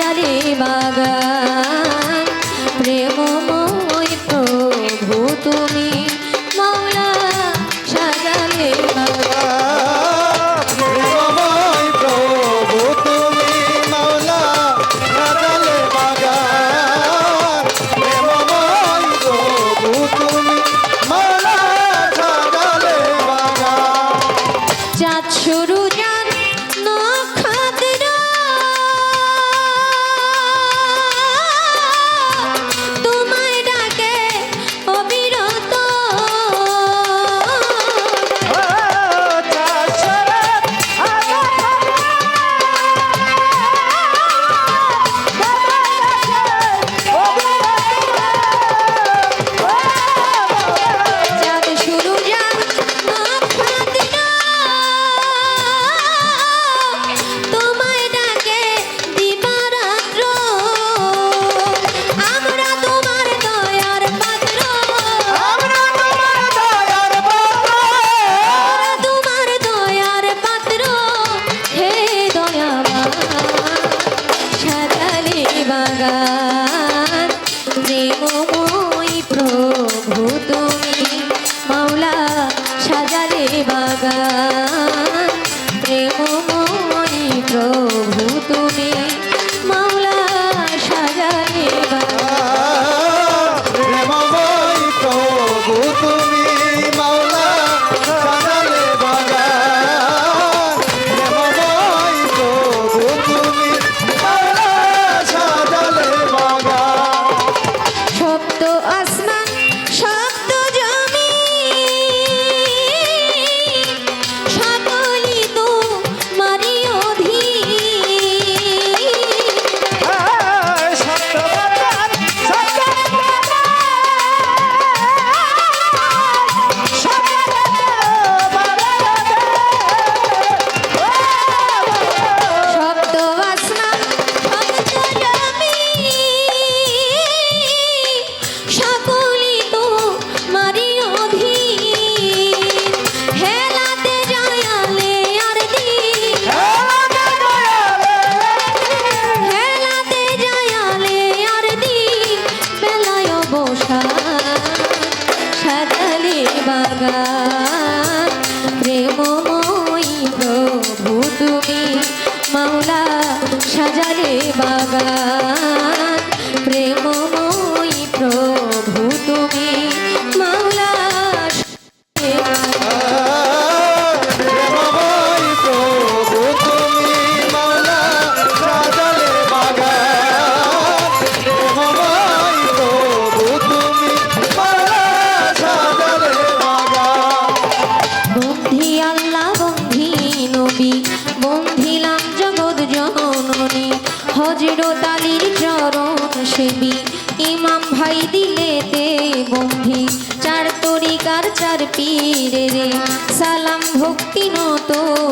সাজালে বাগান প্রেমময় বাগান সাজালে আলীর চরণ সেবী। ইমাম ভাই দিলেতে বন্ধি, চার তরিকার চার পীরে রে। সালাম ভক্তি নত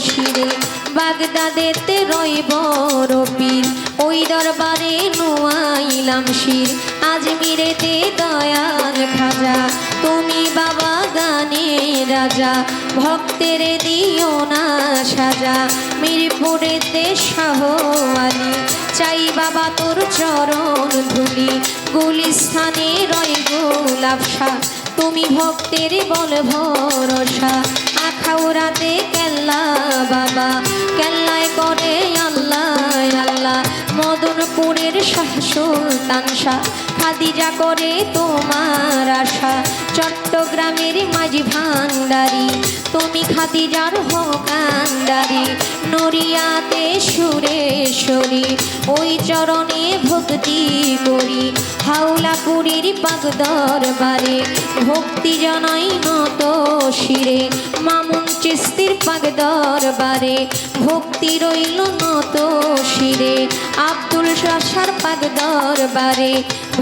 শিরে, বাগদাদেতে রয় বড় পীর। ওই দরবারে নোয়াইলাম শির, আজমিরেতে দয়াল খাজা। তুমি বাবা গানে রাজা, ভক্তের দিও না সাজা। মিরপুরেতে শাহ চাই বাবা তোর চরণ ধুলি। গুলিস্থানে রয় গোলাপসা তুমি ভক্তের বল ভরসা। আখাউরাতে কেল্লা বাবা, কেল্লায় করে আল্লাহ আল্লাহ। মদনপুরের শাহ সুলতান শাহ খাদিজা করে তোমার আশা। চট্টগ্রামের মাঝি ভান্ডারি, তুমি খাদিজার হকান্দারি নরিয়াতে সুরেশ্বরী ওই চরণে ভক্তি করি। হাওলা পুরীর পাক দরবারে ভক্তি জানাই নত শিরে। মামুন চিস্তির পাক দরবারে ভক্তি রইল নত শিরে। আব্দুল শাসার পাক দরবারে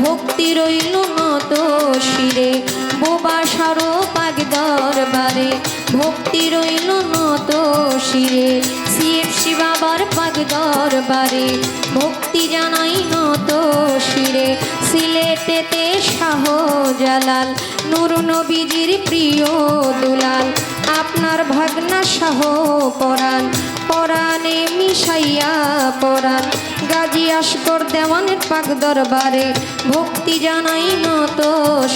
ভক্তি রইল নত শিরে। বোবা সারো পাক দরবারে, ভক্তি রইল নত শিরে। সিএফসি বাবার পাক দরবারে, ভক্তি জানাই নত শিরে। সিলেটেতে শাহ জালাল নূর নবীজির প্রিয় দুলাল। আপনার ভাগনা শাহ পরাণ পরাণে মিশাইয়া পরাণ। গাজী আসকর দেওয়ানের পাক দরবারে ভক্তি জানাই নত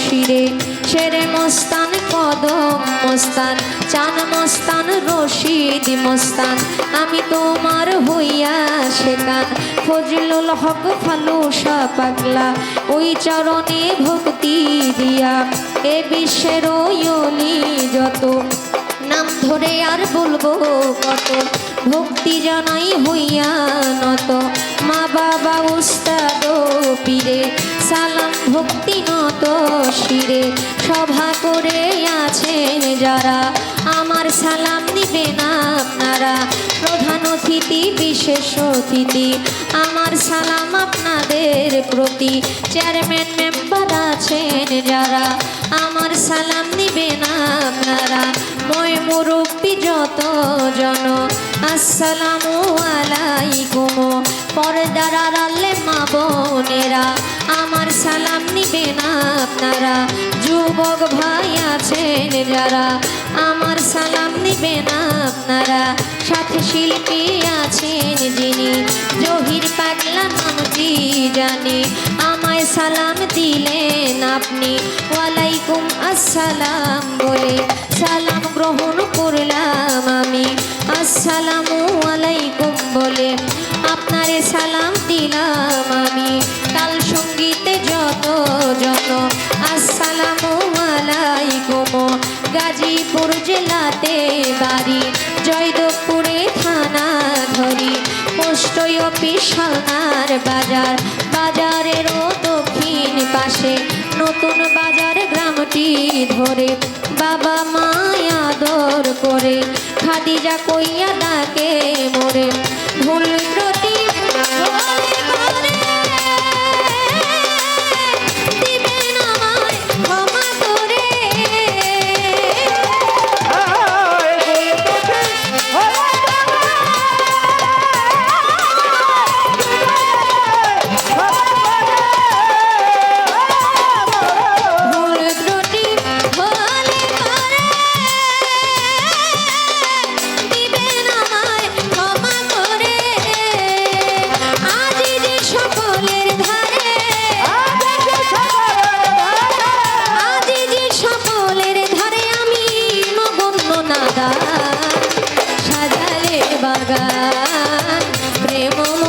শিরে। শেরে মস্তান, কদম মস্তান, চান মস্তান, রশিদ মস্তান। আমি তোমার হইয়া শেখান ফজলুল হক ফালুসা পাগলা, ওই চরণে ভক্তি দিয়া। এ বিশ্বের ওয়লি যত, নাম ধরে আর বলব কত। ভক্তি জানাই হইয়া নত। মা বাবা উস্তাদ পীরে, সালাম ভক্তি নত শিরে। সভা করে আছেন যারা, আমার সালাম নিবেন আপনারা। প্রধান অতিথি, বিশেষ অতিথি, আমার সালাম আপনাদের প্রতি। চেয়ারম্যান মেম্বার আছেন যারা, আমার সালাম নিবেন আপনারা। মই মুরব্বী যত জন আসসালামু আলাইকুম। পর্দার আড়ালে মা বোনেরা, আমার সালাম নিবেন আপনারা। যুবক ভাই আছেন যারা, আমার সালাম নিবেন আপনারা। সাথে শিল্পী আছেন যিনি, জহির পাগলা নামটি জানি। আমায় সালাম দিলেন আপনি। ওয়ালাইকুম আসসালাম বলে সালাম গ্রহণ করলাম আমি। আসসালামু আলাইকুম বলে আপনারে সালাম দিলাম আমি। তাল সঙ্গীতে যত যত আসসালামু আলাইকুম। গাজীপুর জেলাতে বাড়ি, জয়দেবপুরে থানা ধরি। পোস্ট অফিস সালনার বাজার পাশে নতুন বাজার গ্রামটি ধরে, বাবা মায়া দর করে। খাদিজা কইয়া ডাকে মোরে। ভুল ত্রুটি বাগান